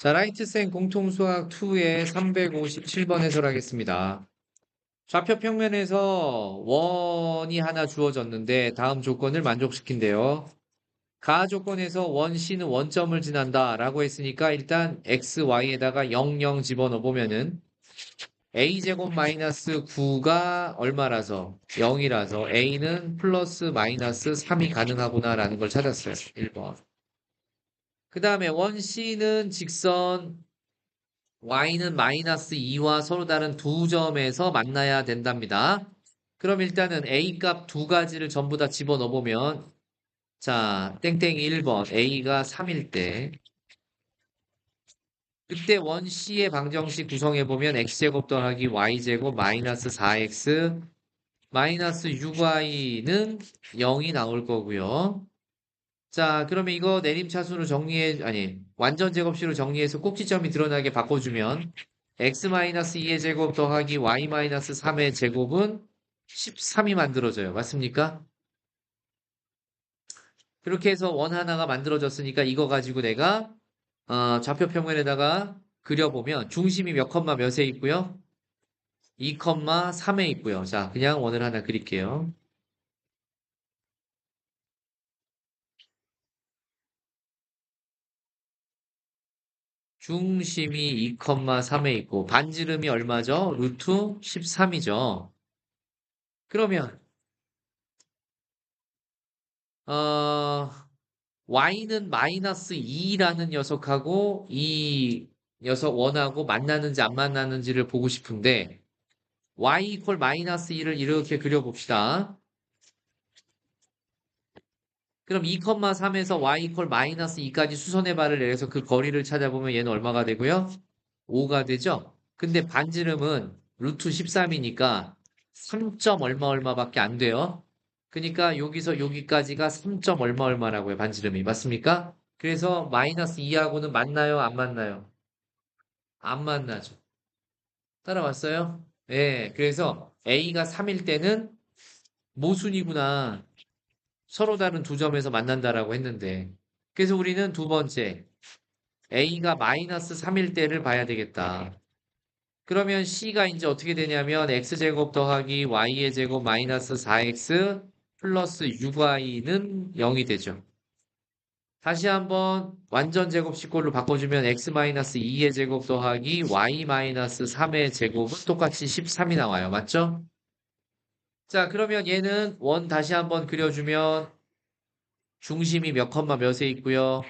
자, 라이트생 공통수학 2의 357번 해설하겠습니다. 좌표 평면에서 원이 하나 주어졌는데 다음 조건을 만족시킨대요. 가 조건에서 원 C는 원점을 지난다 라고 했으니까 일단 x, y에다가 0, 0 집어넣어 보면은 a제곱 마이너스 9가 얼마라서 0이라서 a는 플러스 마이너스 3이 가능하구나 라는 걸 찾았어요. 1번. 그 다음에 원 C는 직선 y는 마이너스 2와 서로 다른 두 점에서 만나야 된답니다. 그럼 일단은 a 값 두 가지를 전부 다 집어넣어 보면 자, 땡땡 1번 a가 3일 때 그때 원 C의 방정식 구성해 보면 x제곱 더하기 y제곱 마이너스 4x 마이너스 6y는 0이 나올 거고요. 자, 그러면 이거 내림차순으로 정리해, 아니, 완전 제곱식으로 정리해서 꼭지점이 드러나게 바꿔주면 x-2의 제곱 더하기 y-3의 제곱은 13이 만들어져요. 맞습니까? 그렇게 해서 원 하나가 만들어졌으니까 이거 가지고 내가 어, 좌표 평면에다가 그려보면 중심이 몇 컴마 몇에 있고요? 2 컴마 3에 있고요. 자, 그냥 원을 하나 그릴게요. 중심이 2,3에 있고 반지름이 얼마죠? 루트 13이죠. 그러면 어, y는 마이너스 2라는 녀석하고 이 녀석 원하고 만나는지 안 만나는지를 보고 싶은데 y 이퀄 마이너스 2를 이렇게 그려봅시다. 그럼 2,3에서 y 이퀄 마이너스 2까지 수선의 발을 내려서 그 거리를 찾아보면 얘는 얼마가 되고요? 5가 되죠? 근데 반지름은 루트 13이니까 3점 얼마 얼마밖에 안 돼요. 그러니까 여기서 여기까지가 3점 얼마 얼마라고요, 반지름이. 맞습니까? 그래서 마이너스 2하고는 맞나요? 안 맞나요? 안 만나죠. 따라왔어요? 네, 그래서 A가 3일 때는 모순이구나. 서로 다른 두 점에서 만난다라고 했는데 그래서 우리는 두 번째 A가 마이너스 3일 때를 봐야 되겠다. 그러면 C가 이제 어떻게 되냐면 X제곱 더하기 Y의 제곱 마이너스 4X 플러스 6Y는 0이 되죠. 다시 한번 완전 제곱식꼴로 바꿔주면 X 마이너스 2의 제곱 더하기 Y 마이너스 3의 제곱은 똑같이 13이 나와요. 맞죠? 자, 그러면 얘는 원 다시 한번 그려주면 중심이 몇 컴마 몇에 있고요.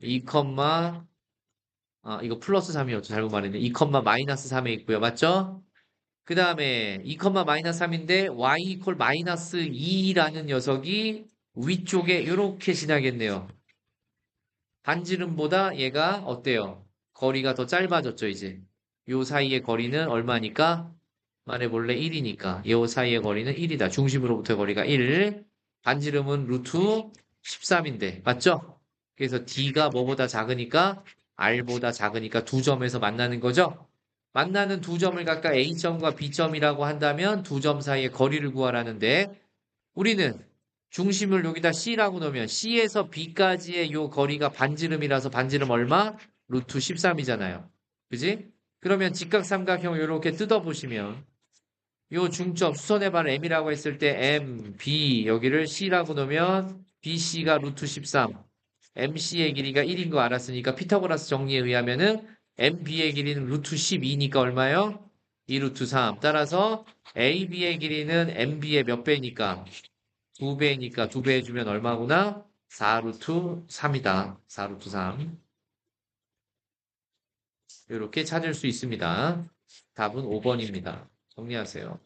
2 컴마 아, 이거 플러스 3이었죠. 잘못 말했네. 2 컴마 마이너스 3에 있고요. 맞죠? 그 다음에 2 컴마 마이너스 3인데 y 이퀄 마이너스 2라는 녀석이 위쪽에 이렇게 지나겠네요. 반지름보다 얘가 어때요? 거리가 더 짧아졌죠, 이제. 요 사이의 거리는 얼마니까? 말해볼래 1이니까 요 사이의 거리는 1이다. 중심으로부터 거리가 1. 반지름은 루트 13인데 맞죠? 그래서 D가 뭐보다 작으니까 R보다 작으니까 두 점에서 만나는 거죠? 만나는 두 점을 각각 A점과 B점이라고 한다면 두 점 사이의 거리를 구하라는데 우리는 중심을 여기다 C라고 놓으면 C에서 B까지의 요 거리가 반지름이라서 반지름 얼마? 루트 13이잖아요. 그지? 그러면 직각삼각형 이렇게 뜯어보시면 요 중점 수선의 발 M이라고 했을 때 M, B 여기를 C라고 놓으면 BC가 루트 13 MC의 길이가 1인 거 알았으니까 피타고라스 정리에 의하면은 MB의 길이는 루트 12니까 얼마요? 2 루트 3 따라서 AB의 길이는 MB의 몇 배니까? 2배니까 2배 해주면 얼마구나? 4 루트 3이다. 4 루트 3 이렇게 찾을 수 있습니다. 답은 5번입니다 정리하세요